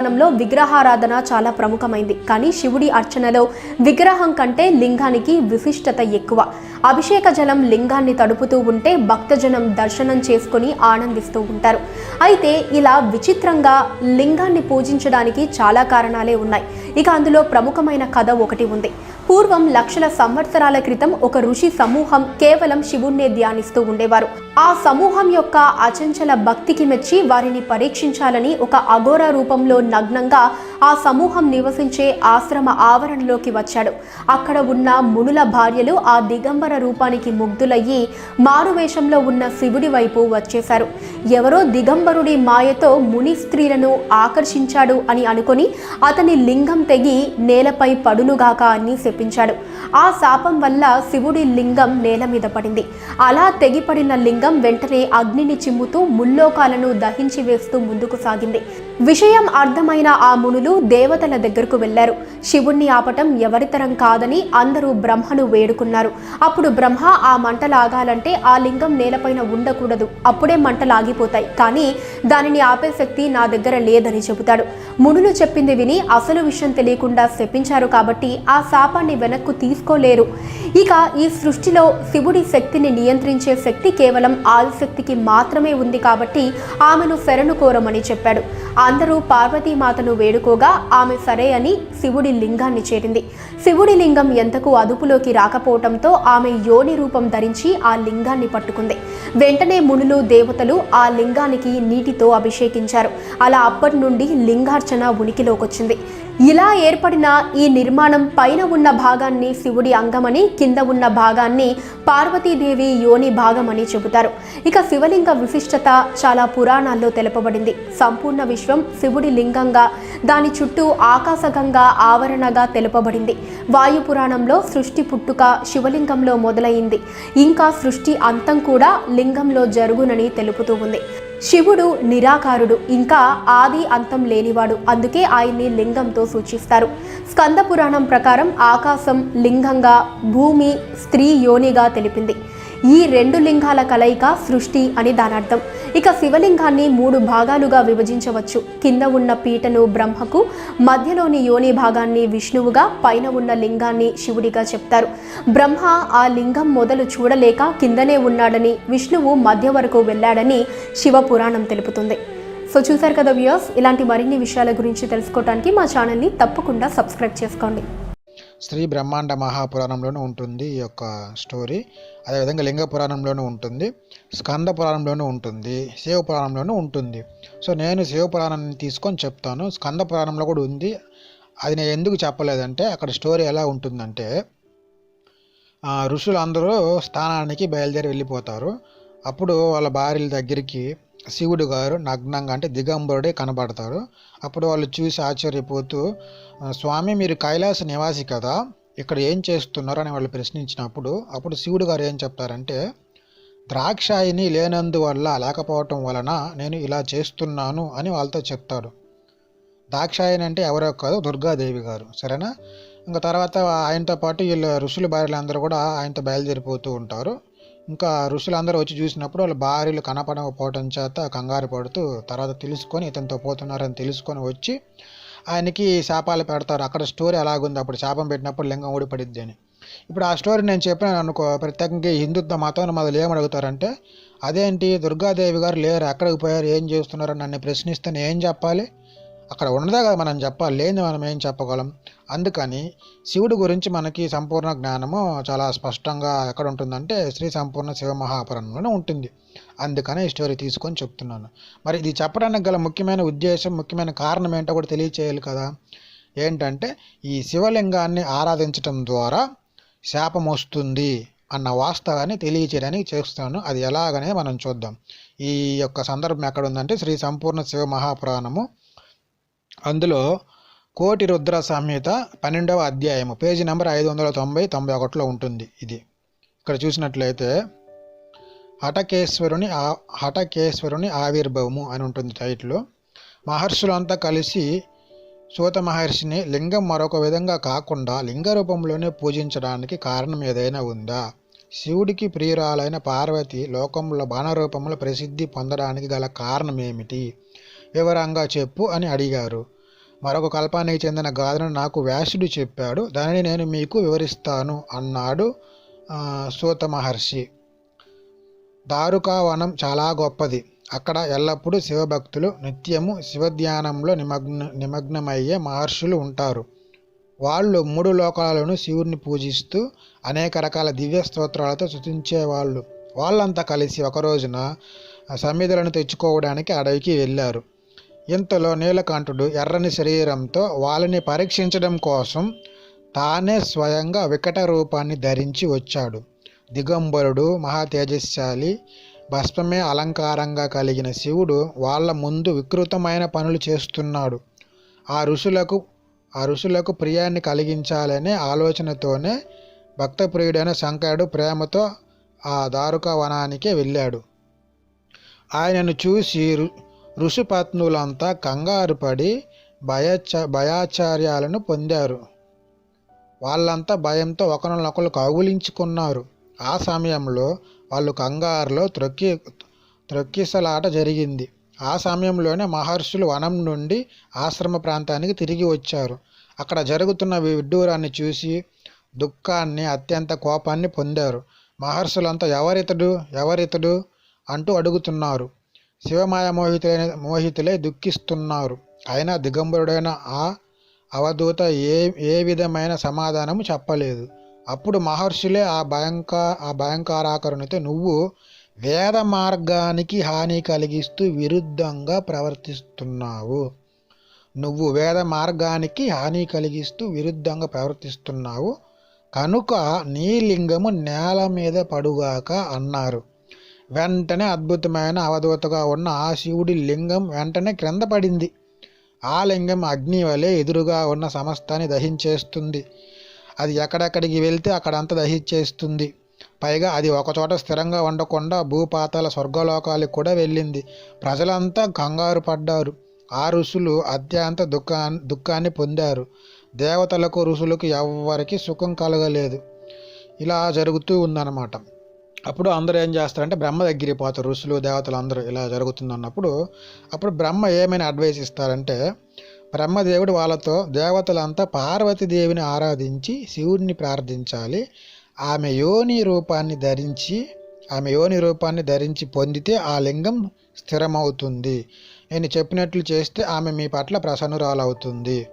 లో విగ్రహారాధన చాలా ప్రముఖమైంది. కానీ శివుడి అర్చనలో విగ్రహం కంటే లింగానికి విశిష్టత ఎక్కువ. అభిషేక జలం లింగాన్ని తడుపుతూ ఉంటే భక్తజనం దర్శనం చేసుకుని ఆనందిస్తూ ఉంటారు. అయితే ఇలా విచిత్రంగా లింగాన్ని పూజించడానికి చాలా కారణాలే ఉన్నాయి. ఇక అందులో ప్రముఖమైన కథ ఒకటి ఉంది. పూర్వం లక్షల సంవత్సరాల క్రితం ఒక ఋషి సమూహం కేవలం శివుణ్ణే ధ్యానిస్తూ ఉండేవారు. ఆ సమూహం యొక్క అచంచల భక్తికి మెచ్చి వారిని పరీక్షించాలని ఒక అఘోర రూపంలో నగ్నంగా ఆ సమూహం నివసించే ఆశ్రమ ఆవరణలోకి వచ్చాడు. అక్కడ ఉన్న మునుల భార్యలు ఆ దిగంబర రూపానికి ముగ్ధులయ్యి మారువేషంలో ఉన్న శివుడి వైపు వచ్చేశారు. ఎవరో దిగంబరుడి మాయతో ముని స్త్రీలను ఆకర్షించాడు అని అనుకొని అతని లింగం తెగి నేలపై పడునుగాక అని శపించాడు. ఆ శాపం వల్ల శివుడి లింగం నేల మీద పడింది. అలా తెగిపడిన లింగం వెంటనే అగ్నిని చిమ్ముతూ ముల్లోకాలను దహించి వేస్తూ ముందుకు సాగింది. విషయం అర్థమైన ఆ మునులు దేవతల దగ్గరకు వెళ్ళారు శివుణ్ణి ఆపటం ఎవరితరం కాదని అందరూ బ్రహ్మను వేడుకున్నారు. అప్పుడు బ్రహ్మ ఆ మంటలు ఆగాలంటే ఆ లింగం నేలపైన ఉండకూడదు. అప్పుడే మంటలు ఆగిపోతాయి. కానీ దానిని ఆపే శక్తి నా దగ్గర లేదని చెబుతాడు. మునులు చెప్పింది విని అసలు విషయం తెలియకుండా శపించారు కాబట్టి ఆ శాపాన్ని వెనక్కు తీసుకోలేరు. ఇక ఈ సృష్టిలో శివుడి శక్తిని నియంత్రించే శక్తి కేవలం ఆదిశక్తికి మాత్రమే ఉంది కాబట్టి ఆమెను శరణు కోరమని చెప్పాడు. అందరూ పార్వతీమాతను వేడుకోగా ఆమె సరే అని శివుడి లింగాన్ని చేరింది. శివుడి లింగం ఎంతకు అదుపులోకి రాకపోవటంతో ఆమె యోని రూపం ధరించి ఆ లింగాన్ని పట్టుకుంది. వెంటనే మునులు దేవతలు ఆ లింగానికి నీటితో అభిషేకించారు. అలా అప్పటి నుండి లింగార్చన ఉనికిలోకొచ్చింది. ఇలా ఏర్పడిన ఈ నిర్మాణం పైన ఉన్న భాగాన్ని శివుడి అంగమని కింద ఉన్న భాగాన్ని పార్వతీదేవి యోని భాగమని చెబుతారు. ఇక శివలింగ విశిష్టత చాలా పురాణాల్లో తెలుపబడింది. సంపూర్ణ విశ్వం శివుడి లింగంగా దాని చుట్టూ ఆకాశగంగా ఆవరణగా తెలుపబడింది. వాయు పురాణంలో సృష్టి పుట్టుక శివలింగంలో మొదలైంది. ఇంకా సృష్టి అంతం కూడా లింగంలో జరుగునని తెలుపుతూ ఉంది. శివుడు నిరాకారుడు ఇంకా ఆది అంతం లేనివాడు. అందుకే ఆయన్ని లింగంతో సూచిస్తారు. స్కంద పురాణం ప్రకారం ఆకాశం లింగంగా భూమి స్త్రీ యోనిగా తెలిపింది. ఈ రెండు లింగాల కలయిక సృష్టి అని దానర్థం. ఇక శివలింగాన్ని మూడు భాగాలుగా విభజించవచ్చు. కింద ఉన్న పీటను బ్రహ్మకు మధ్యలోని యోని భాగాన్ని విష్ణువుగా పైన ఉన్న లింగాన్ని శివుడిగా చెప్తారు. బ్రహ్మ ఆ లింగం మొదలు చూడలేక కిందనే ఉన్నాడని విష్ణువు మధ్య వరకు వెళ్ళాడని శివ పురాణం తెలుపుతుంది. సో చూసారు కదా వ్యూస్ ఇలాంటి మరిన్ని విషయాల గురించి తెలుసుకోవడానికి మా ఛానల్ని తప్పకుండా సబ్స్క్రైబ్ చేసుకోండి. శ్రీ బ్రహ్మాండ మహాపురాణంలోనూ ఉంటుంది ఈ యొక్క స్టోరీ. అదేవిధంగా లింగ పురాణంలోనూ ఉంటుంది స్కంద పురాణంలోనూ ఉంటుంది శివ పురాణంలోనూ ఉంటుంది. సో నేను శివ పురాణాన్ని తీసుకొని చెప్తాను. స్కంద పురాణంలో కూడా ఉంది. అది నేను ఎందుకు చెప్పలేదంటే అక్కడ స్టోరీ ఎలా ఉంటుందంటే ఋషులు ఋషులందరూ స్థానానికి బయలుదేరి వెళ్ళిపోతారు. అప్పుడు వాళ్ళ భార్యల దగ్గరికి శివుడు గారు నగ్నంగా అంటే దిగంబరుడే కనబడతారు. అప్పుడు వాళ్ళు చూసి ఆశ్చర్యపోతూ స్వామి మీరు కైలాస నివాసి కదా ఇక్కడ ఏం చేస్తున్నారు? అని వాళ్ళు ప్రశ్నించినప్పుడు అప్పుడు శివుడు గారు ఏం చెప్తారంటే ద్రాక్షాయిని లేనందువల్ల లేకపోవటం వలన నేను ఇలా చేస్తున్నాను అని వాళ్ళతో చెప్తాడు దాక్షాయని అంటే ఎవరో కాదు దుర్గాదేవి గారు సరేనా? ఇంకా తర్వాత ఆయనతో పాటు వీళ్ళ ఋషుల భార్యలందరూ కూడా ఆయనతో బయలుదేరిపోతూ ఉంటారు. ఇంకా ఋషులందరూ వచ్చి చూసినప్పుడు వాళ్ళ భార్యలు కనపడకపోవటం చేత కంగారు పడుతూ తర్వాత తెలుసుకొని ఇతనితో పోతున్నారని తెలుసుకొని వచ్చి ఆయనకి శాపాలు పెడతారు. అక్కడ స్టోరీ అలాగుంది అప్పుడు శాపం పెట్టినప్పుడు లింగం ఊడిపడిద్ది అని. ఇప్పుడు ఆ స్టోరీ నేను చెప్పినాను అనుకో ప్రత్యేకంగా హిందుత్వ మతం మొదలు ఏమడుగుతారంటే అదేంటి? దుర్గాదేవి గారు లేరు ఎక్కడికి పోయారు? ఏం చేస్తున్నారు? నన్ను ప్రశ్నిస్తే నేను ఏం చెప్పాలి? అక్కడ ఉన్నదే కదా మనం చెప్పాలి లేని మనం ఏం చెప్పగలం? అందుకని శివుడి గురించి మనకి సంపూర్ణ జ్ఞానము చాలా స్పష్టంగా ఎక్కడ ఉంటుందంటే శ్రీ సంపూర్ణ శివ మహాపురంలోనే ఉంటుంది. అందుకనే ఈ స్టోరీ తీసుకొని చెప్తున్నాను. మరి ఇది చెప్పడానికి గల ముఖ్యమైన ఉద్దేశం ముఖ్యమైన కారణం ఏంటో కూడా తెలియచేయాలి కదా. ఏంటంటే ఈ శివలింగాన్ని ఆరాధించటం ద్వారా శాపం వస్తుంది అన్న వాస్తవాన్ని తెలియచేయడానికి చేస్తాను అది ఎలాగనే మనం చూద్దాం. ఈ యొక్క సందర్భం ఎక్కడ ఉందంటే శ్రీ సంపూర్ణ శివ మహాపురాణము అందులో కోటి రుద్ర సంహిత పన్నెండవ అధ్యాయము పేజీ నెంబర్ ఐదు వందల తొంభై తొంభై ఒకటిలో ఉంటుంది ఇది. ఇక్కడ చూసినట్లయితే హటకేశ్వరుని ఆ హటకేశ్వరుని ఆవిర్భవము అని ఉంటుంది టైటిల్. మహర్షులంతా కలిసి సూత మహర్షిని లింగం మరొక విధంగా కాకుండా లింగ రూపంలోనే పూజించడానికి కారణం ఏదైనా ఉందా? శివుడికి ప్రియురాలైన పార్వతి లోకంలో బాణరూపంలో ప్రసిద్ధి పొందడానికి గల కారణం ఏమిటి? వివరంగా చెప్పు అని అడిగారు. మరొక కల్పానికి చెందిన గాథను నాకు వ్యాసుడు చెప్పాడు. దానిని నేను మీకు వివరిస్తాను అన్నాడు సూత మహర్షి. దారుకావనం చాలా గొప్పది. అక్కడ ఎల్లప్పుడూ శివభక్తులు నిత్యము శివధ్యానంలో నిమగ్న నిమగ్నమయ్యే మహర్షులు ఉంటారు. వాళ్ళు మూడు లోకాలను శివుడిని పూజిస్తూ అనేక రకాల దివ్య స్తోత్రాలతో స్తుతించేవాళ్ళు. వాళ్ళంతా కలిసి ఒకరోజున సమిధులను తెచ్చుకోవడానికి అడవికి వెళ్ళారు. ఇంతలో నీలకంఠుడు ఎర్రని శరీరంతో వాళ్ళని పరీక్షించడం కోసం తానే స్వయంగా వికట రూపాన్ని ధరించి వచ్చాడు. దిగంబరుడు మహా తేజస్శాలి భస్మమే అలంకారంగా కలిగిన శివుడు వాళ్ళ ముందు వికృతమైన పనులు చేస్తున్నాడు. ఆ ఋషులకు ఆ ఋషులకు ప్రియాన్ని కలిగించాలనే ఆలోచనతోనే భక్తప్రియుడైన శంకరుడు ప్రేమతో ఆ దారుక వనానికి వెళ్ళాడు. ఆయనను చూసి ఋషిపత్నులంతా కంగారు పడి భయచ భయాచార్యాలను పొందారు. వాళ్ళంతా భయంతో ఒకరినొకరు కౌగులించుకున్నారు. ఆ సమయంలో వాళ్ళు కంగారులో త్రొక్కి త్రొక్కిసలాట జరిగింది. ఆ సమయంలోనే మహర్షులు వనం నుండి ఆశ్రమ ప్రాంతానికి తిరిగి వచ్చారు. అక్కడ జరుగుతున్న విడ్డూరాన్ని చూసి దుఃఖాన్ని అత్యంత కోపాన్ని పొందారు. మహర్షులంతా ఎవరితడు? ఎవరితడు? అంటూ అడుగుతున్నారు. శివమాయ మోహితులైన మోహితులై దుఃఖిస్తున్నారు. అయినా దిగంబరుడైన ఆ అవధూత ఏ ఏ విధమైన సమాధానము చెప్పలేదు. అప్పుడు మహర్షులే ఆ భయంక ఆ భయంకరాకరునితో నువ్వు వేద మార్గానికి హాని కలిగిస్తూ విరుద్ధంగా ప్రవర్తిస్తున్నావు. నువ్వు వేద మార్గానికి హాని కలిగిస్తూ విరుద్ధంగా ప్రవర్తిస్తున్నావు. కనుక నీ లింగము నేల మీద పడుగాక అన్నారు. వెంటనే అద్భుతమైన అవధూతగా ఉన్న ఆ శివుడి లింగం వెంటనే క్రింద పడింది. ఆ లింగం అగ్ని వలె ఎదురుగా ఉన్న సమస్తాన్ని దహించేస్తుంది. అది ఎక్కడెక్కడికి వెళ్తే అక్కడంతా దహించేస్తుంది. పైగా అది ఒకచోట స్థిరంగా ఉండకుండా భూపాతాల స్వర్గలోకాలకు కూడా వెళ్ళింది. ప్రజలంతా కంగారు పడ్డారు. ఆ ఋషులు అత్యంత దుఃఖా దుఃఖాన్ని పొందారు. దేవతలకు ఋషులకు ఎవ్వరికి సుఖం కలగలేదు. ఇలా జరుగుతూ ఉందన్నమాట. అప్పుడు అందరూ ఏం చేస్తారంటే బ్రహ్మ దగ్గరికి పోతారు. ఋషులు దేవతలు అందరూ ఇలా జరుగుతుంది అన్నప్పుడు అప్పుడు బ్రహ్మ ఏమైనా అడ్వైస్ ఇస్తారంటే బ్రహ్మదేవుడు వాళ్ళతో దేవతలంతా పార్వతీదేవిని ఆరాధించి శివుడిని ప్రార్థించాలి. ఆమె యోని రూపాన్ని ధరించి ఆమె యోని రూపాన్ని ధరించి పొందితే ఆ లింగం స్థిరమవుతుంది. నేను చెప్పినట్లు చేస్తే ఆమె మీ పట్ల ప్రసన్నురాలవుతుంది.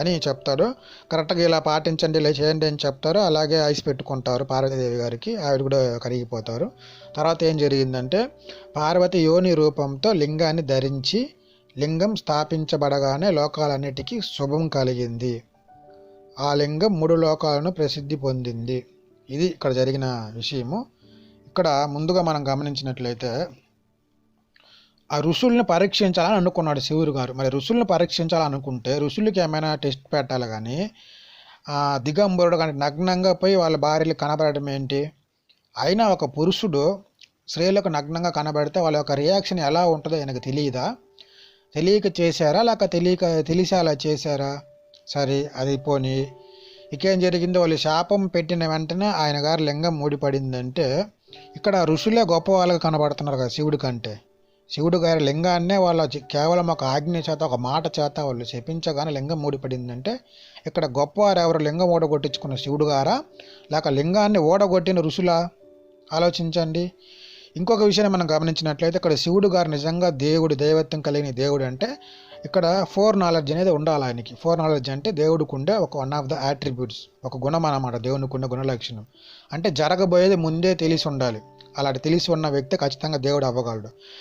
అని చెప్తాడు కరెక్ట్గా ఇలా పాటించండి ఇలా చేయండి అని చెప్తారు. అలాగే ఐస్ పెట్టుకుంటారు పార్వతీదేవి గారికి. ఆవిడ కూడా కరిగిపోతారు. తర్వాత ఏం జరిగిందంటే పార్వతి యోని రూపంతో లింగాన్ని ధరించి లింగం స్థాపించబడగానే లోకాలన్నిటికీ శుభం కలిగింది. ఆ లింగం మూడు లోకాలను ప్రసిద్ధి పొందింది. ఇది ఇక్కడ జరిగిన విషయము. ఇక్కడ ముందుగా మనం గమనించినట్లయితే ఆ ఋషుల్ని పరీక్షించాలని అనుకున్నాడు శివుడు గారు. మరి ఋషుల్ని పరీక్షించాలనుకుంటే ఋషులకి ఏమైనా టెస్ట్ పెట్టాలి కానీ ఆ దిగంబరుడు కానీ నగ్నంగా పోయి వాళ్ళ భార్యలు కనబడటం ఏంటి? అయినా ఒక పురుషుడు స్త్రీలకు నగ్నంగా కనబడితే వాళ్ళ యొక్క రియాక్షన్ ఎలా ఉంటుందో ఆయనకు తెలియదా తెలియక చేశారా? లేక తెలియక తెలిసి అలా చేశారా? సరే అది పోని. ఇకేం జరిగిందో వాళ్ళు శాపం పెట్టిన వెంటనే ఆయన గారి లింగం మూడిపడిందంటే ఇక్కడ ఋషులే గొప్ప వాళ్ళగా కనబడుతున్నారు కదా శివుడి కంటే. శివుడు గారి లింగాన్నే వాళ్ళ కేవలం ఒక ఆజ్ఞ చేత ఒక మాట చేత వాళ్ళు శపించగానే లింగం మూడిపడిందంటే ఇక్కడ గొప్పవారు ఎవరు లింగం ఓడగొట్టించుకున్న శివుడు గారా? లేక లింగాన్ని ఓడగొట్టిన ఋషులా? ఆలోచించండి. ఇంకొక విషయాన్ని మనం గమనించినట్లయితే ఇక్కడ శివుడు గారు నిజంగా దేవుడు దైవత్వం కలిగిన దేవుడు అంటే ఇక్కడ ఫోర్ నాలెడ్జ్ అనేది ఉండాలి ఆయనకి. ఫోర్ నాలెడ్జ్ అంటే దేవుడికి ఉండే ఒక వన్ ఆఫ్ ద యాట్రిబ్యూట్స్ ఒక గుణం అన్నమాట దేవునికి ఉండే గుణ లక్షణం అంటే జరగబోయేది ముందే తెలిసి ఉండాలి. అలాంటి తెలిసి ఉన్న వ్యక్తి ఖచ్చితంగా దేవుడు అవ్వగలడు.